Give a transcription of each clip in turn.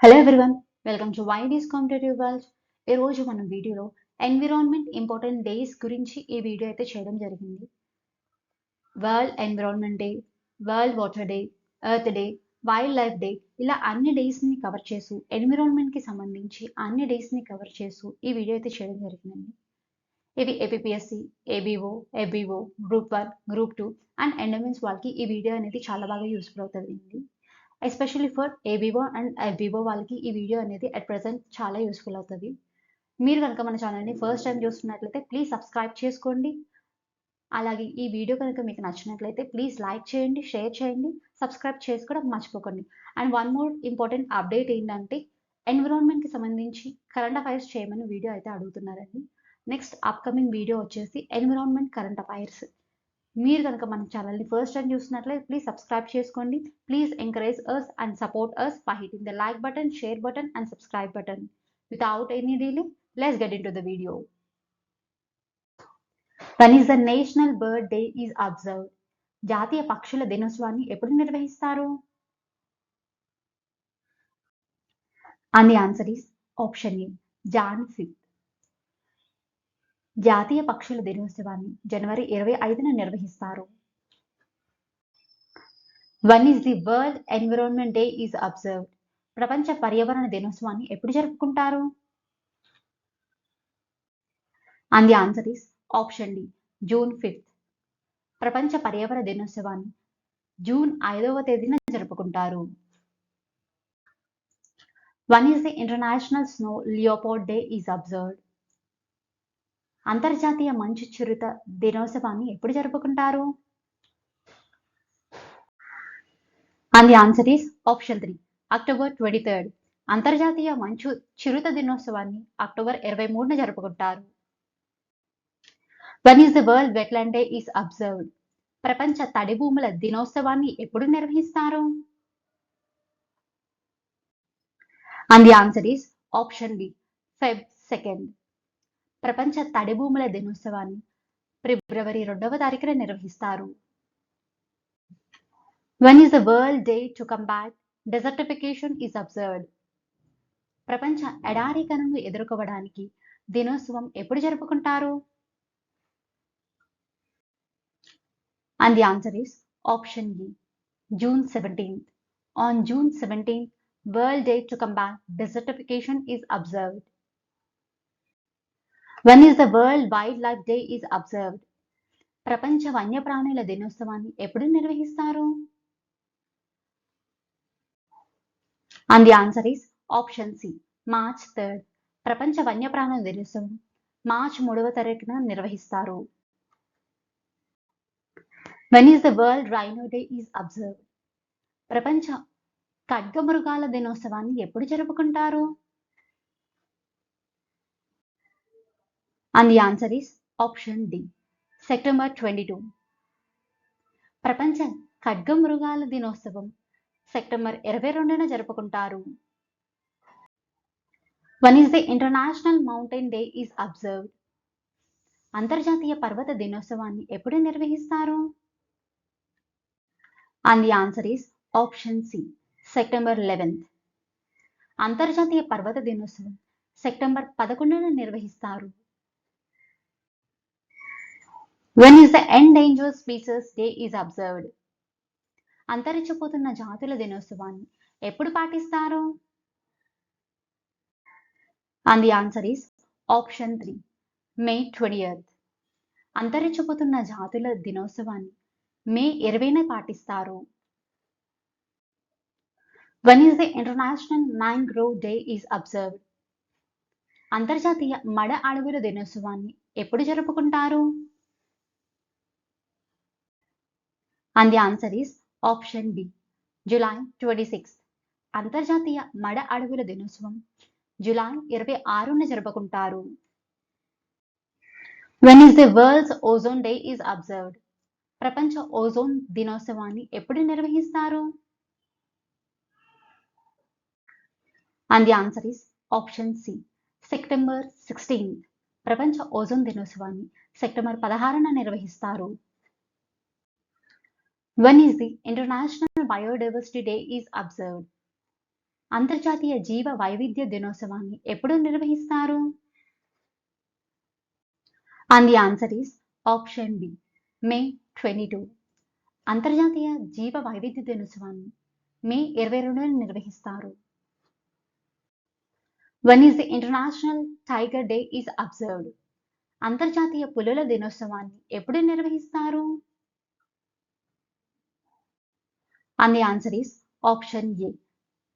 Hello everyone welcome to వైడీస్ competitive world ఈ రోజు మనం వీడియోలో ఎన్విరాన్మెంట్ ఇంపార్టెంట్ డేస్ గురించి ఈ వీడియో అయితే చేయడం జరిగింది. World environment day world water day earth day wildlife day ఇలా అన్ని డేస్ని కవర్ చేస్తూ ఎన్విరాన్మెంట్కి సంబంధించి అన్ని డేస్ని కవర్ చేస్తూ ఈ వీడియో అయితే చేయడం జరిగిందండి. ఇవి APSC ABO ABO group one group two and ఎండమిన్స్ వాళ్ళకి ఈ వీడియో అనేది చాలా బాగా యూస్ఫుల్ అవుతుంది especially for ABO and FBO వాళ్ళకి ఈ వీడియో అనేది అట్ ప్రజెంట్ చాలా యూస్ఫుల్ అవుతుంది. మీరు కనుక మన ఛానల్ని ఫస్ట్ టైం చూస్తున్నట్లయితే ప్లీజ్ సబ్స్క్రైబ్ చేసుకోండి. అలాగే ఈ వీడియో కనుక మీకు నచ్చినట్లయితే ప్లీజ్ లైక్ చేయండి షేర్ చేయండి సబ్స్క్రైబ్ చేసుకోవడం మర్చిపోకండి. And one more important update ఏంటంటే ఎన్విరాన్మెంట్కి సంబంధించి కరెంట్ అఫైర్స్ చేయమని వీడియో అయితే అడుగుతున్నారండి. నెక్స్ట్ అప్కమింగ్ వీడియో వచ్చేసి ఎన్విరాన్మెంట్ కరెంట్ అఫైర్స్ మీరు కనుక మన ఛానల్ని ఫస్ట్ టైం చూసినట్లయితే ప్లీజ్ సబ్స్క్రైబ్ చేసుకోండి. Please encourage us and support us by hitting the like button share button and subscribe button without any dealing let's get into the video when is the national bird day is observe జాతీయ పక్షుల దినోత్సవాన్ని ఎప్పుడు నిర్వహిస్తారు? And the answer is option A Jan fifth జాతీయ పక్షుల దినోత్సవాన్ని జనవరి ఇరవై ఐదున నిర్వహిస్తారు. When is the world environment day is observed ప్రపంచ పర్యావరణ దినోత్సవాన్ని ఎప్పుడు జరుపుకుంటారు? And the answer is option D June fifth ప్రపంచ పర్యావరణ దినోత్సవాన్ని జూన్ ఐదవ తేదీన జరుపుకుంటారు. When is the international snow leopard day is observed అంతర్జాతీయ మంచు చిరుత దినోత్సవాన్ని ఎప్పుడు జరుపుకుంటారు? And the answer is option three October twenty third అంతర్జాతీయ మంచు చిరుత దినోత్సవాన్ని అక్టోబర్ ఇరవై మూడున జరుపుకుంటారు. When is the world wetland day is observed ప్రపంచ తడి భూముల దినోత్సవాన్ని ఎప్పుడు నిర్వహిస్తారు? And the answer is option B Feb second ప్రపంచ తడిభూముల దినోత్సవాన్ని ఫిబ్రవరి రెండవ తారీఖున నిర్వహిస్తారు. When is the world day to combat desertification is observed ప్రపంచ ఎడారీకరణను ఎదుర్కోవడానికి దినోత్సవం ఎప్పుడు జరుపుకుంటారు? And the answer is option B June seventeenth on June seventeenth world day to combat desertification is observed when is the world wildlife day is observed ప్రపంచ వన్యప్రాణుల దినోత్సవాన్ని ఎప్పుడు నిర్వహిస్తారు? And the answer is option C March third ప్రపంచ వన్యప్రాణుల దినోత్సవం March మూడవ తారీఖున నిర్వహిస్తారు. When is the world rhino day is observe ప్రపంచ ఖడ్గమృగాల దినోత్సవాన్ని ఎప్పుడు జరుపుకుంటారు? And the answer is option D September twenty two ప్రపంచ ఖడ్గమృగాల దినోత్సవం సెప్టెంబర్ ఇరవై రెండున జరుపుకుంటారు. When is the international mountain day is observed అంతర్జాతీయ పర్వత దినోత్సవాన్ని ఎప్పుడు నిర్వహిస్తారు? And the answer is option C September eleventh అంతర్జాతీయ పర్వత దినోత్సవం సెప్టెంబర్ పదకొండున నిర్వహిస్తారు. When is the endanger species day is observed అంతరించిపోతున్న జాతుల దినోత్సవాన్ని ఎప్పుడు పాటిస్తారు? And the answer is option three May twentieth అంతరించిపోతున్న జాతుల దినోత్సవాన్ని మే ఇరవైన పాటిస్తారు. When is the international mangrove day is observed అంతర్జాతీయ మడ అడవుల దినోత్సవాన్ని ఎప్పుడు జరుపుకుంటారు? And the answer is option B July twenty sixth అంతర్జాతీయ మడ అడవుల దినోత్సవం జులై ఇరవై ఆరున జరుపుకుంటారు. When is the world's ozone day is observed ప్రపంచ ఓజోన్ దినోత్సవాన్ని ఎప్పుడు నిర్వహిస్తారు? And the answer is option C September sixteenth ప్రపంచ ఓజోన్ దినోత్సవాన్ని సెప్టెంబర్ పదహారున నిర్వహిస్తారు. When is the International Biodiversity Day is observed? అంతర్జాతీయ జీవ వైవిధ్య దినోత్సవాన్ని ఎప్పుడు నిర్వహిస్తారు? And the answer is option B May twenty two అంతర్జాతీయ జీవ వైవిధ్య దినోత్సవాన్ని మే ఇరవై రెండున నిర్వహిస్తారు. When is the international tiger day is observed అంతర్జాతీయ పులుల దినోత్సవాన్ని ఎప్పుడు నిర్వహిస్తారు? And the answer is option A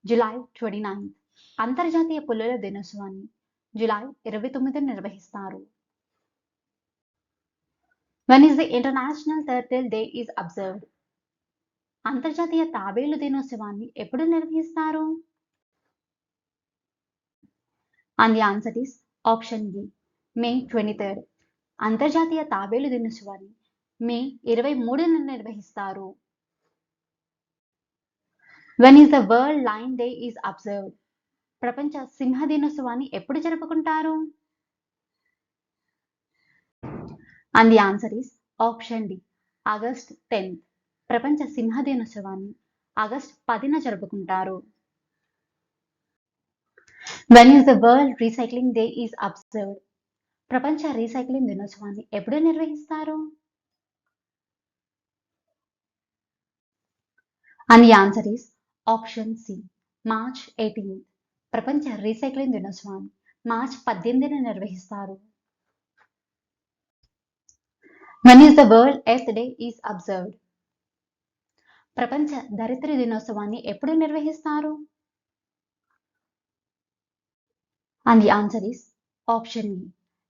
July twenty ninth అంతర్జాతీయ పులుల దినోత్సవాన్ని జులై ఇరవై తొమ్మిది నిర్వహిస్తారు. When is the international turtle day is observed అంతర్జాతీయ తాబేలు దినోత్సవాన్ని ఎప్పుడు నిర్వహిస్తారు? And the answer is option B May twenty third అంతర్జాతీయ తాబేలు దినోత్సవాన్ని మే ఇరవై మూడున నిర్వహిస్తారు. When is the world lion day is observe ప్రపంచ సింహ దినోత్సవాన్ని ఎప్పుడు జరుపుకుంటారు? And the answer is option D August tenth ప్రపంచ సింహ దినోత్సవాన్ని ఆగస్ట్ పదిన జరుపుకుంటారు. When is the world recycling day is observed ప్రపంచ రీసైక్లింగ్ దినోత్సవాన్ని ఎప్పుడు నిర్వహిస్తారు? And the answer is option C March eighteenth ప్రపంచ రీసైక్లింగ్ దినోత్సవాన్ని మార్చ్ పద్దెనిమిదిన నిర్వహిస్తారు. When is the world earth day is observed ప్రపంచ దరిద్ర దినోత్సవాన్ని ఎప్పుడు నిర్వహిస్తారు? And the answer is option E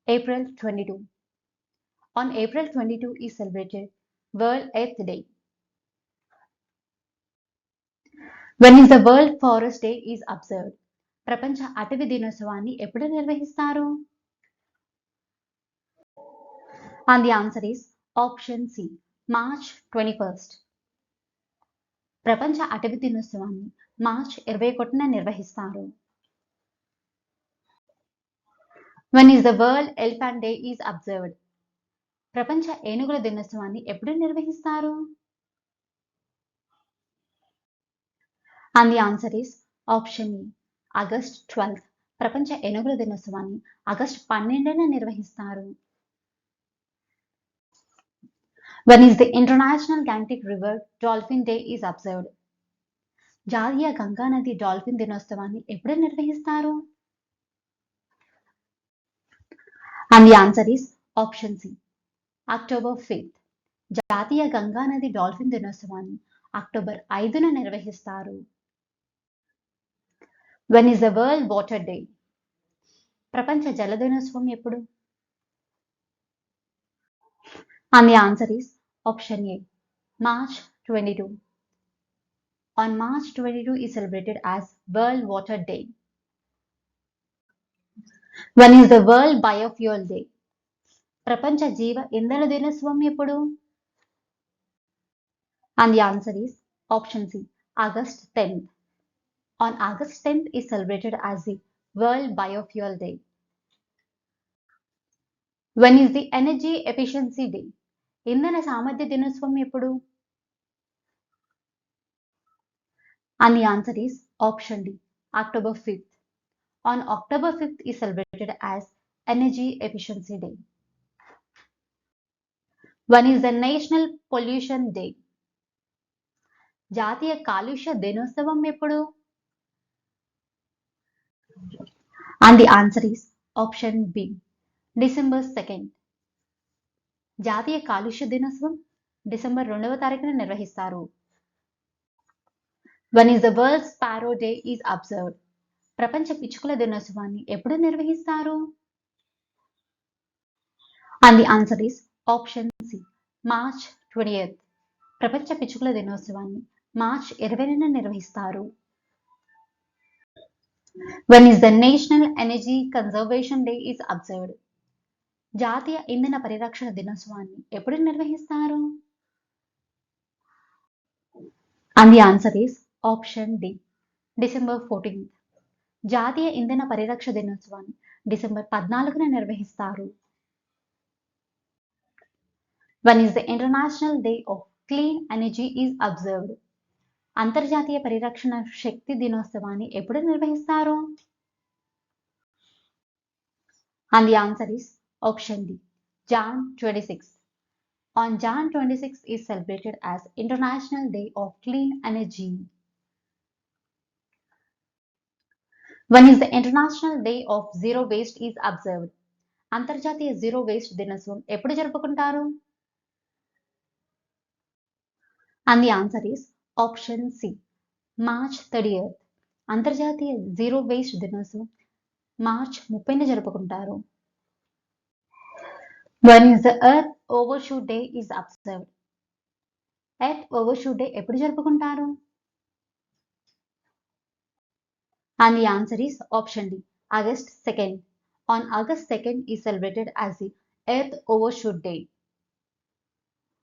April twenty two on April twenty two is celebrated world earth day when is the world forest day is observed ప్రపంచ అటవీ దినోత్సవాన్ని ఎప్పుడు నిర్వహిస్తారు? And the answer is option C March twenty first ప్రపంచ అటవీ దినోత్సవాన్ని March ఇరవై ఒకటిన నిర్వహిస్తారు. When is the world elephant day is observed ప్రపంచ ఏనుగుల దినోత్సవాన్ని ఎప్పుడు నిర్వహిస్తారు? And the answer is option E August twelfth ప్రపంచ ఏనుగుల దినోత్సవాన్ని ఆగస్ట్ పన్నెండున నిర్వహిస్తారు. One is the international Gangetic river dolphin day is observed జాతీయ గంగా నది డాల్ఫిన్ దినోత్సవాన్ని ఎప్పుడు నిర్వహిస్తారు? And the answer is option C October fifth జాతీయ గంగా నది డాల్ఫిన్ దినోత్సవాన్ని అక్టోబర్ ఐదున నిర్వహిస్తారు. When is the world water day ప్రపంచ జల దినోత్సవం ఎప్పుడు? And the answer is option A March twenty two on March twenty two is celebrated as world water day one is the world biofuel day ప్రపంచ జీవ ఇంధన దినోత్సవం ఎప్పుడు? And the answer is option C August tenth on August tenth is celebrated as the world biofuel day when is the energy efficiency day ఇంధన సామర్థ్య దినోత్సవం ఎప్పుడు and the answer is option D October fifth on October 5th is celebrated as Energy Efficiency Day. One is the National Pollution Day. జాతీయ కాలుష్య దినోత్సవం ఎప్పుడు and the answer is option B December second జాతీయ కాలుష్య దినోత్సవం December రెండవ తారీఖున నిర్వహిస్తారు. One is the world sparrow day is observed ప్రపంచ పిచ్చుకల దినోత్సవాన్ని ఎప్పుడు నిర్వహిస్తారు? And the answer is option C March twenty ప్రపంచ పిచ్చుకల దినోత్సవాన్ని మార్చ్ ఇరవైన నిర్వహిస్తారు. When is the national energy conservation day is observed జాతీయ ఇంధన పరిరక్షణ దినోత్సవాన్ని ఎప్పుడు నిర్వహిస్తారు? And the answer is option D December fourteenth జాతీయ ఇంధన పరిరక్షణ దినోత్సవాన్ని డిసెంబర్ పద్నాలుగున నిర్వహిస్తారు. One is the international day of clean energy is observed అంతర్జాతీయ పరిరక్షణ శక్తి దినోత్సవాన్ని ఎప్పుడు నిర్వహిస్తారు and the answer is option D Jan twenty six on Jan twenty six is celebrated as international day of clean energy one is the international day of zero waste is observed అంతర్జాతీయ zero waste దినోత్సవం ఎప్పుడు జరుపుకుంటారు and the answer is option C March thirtieth అంతర్జాతీయ zero waste దినోత్సవం March ముప్పైన జరుపుకుంటారు one is the earth overshoot day is observed earth overshoot day ఎప్పుడు జరుపుకుంటారు and the answer is option D, August 2nd. On August 2nd is celebrated as the Earth Overshoot Day.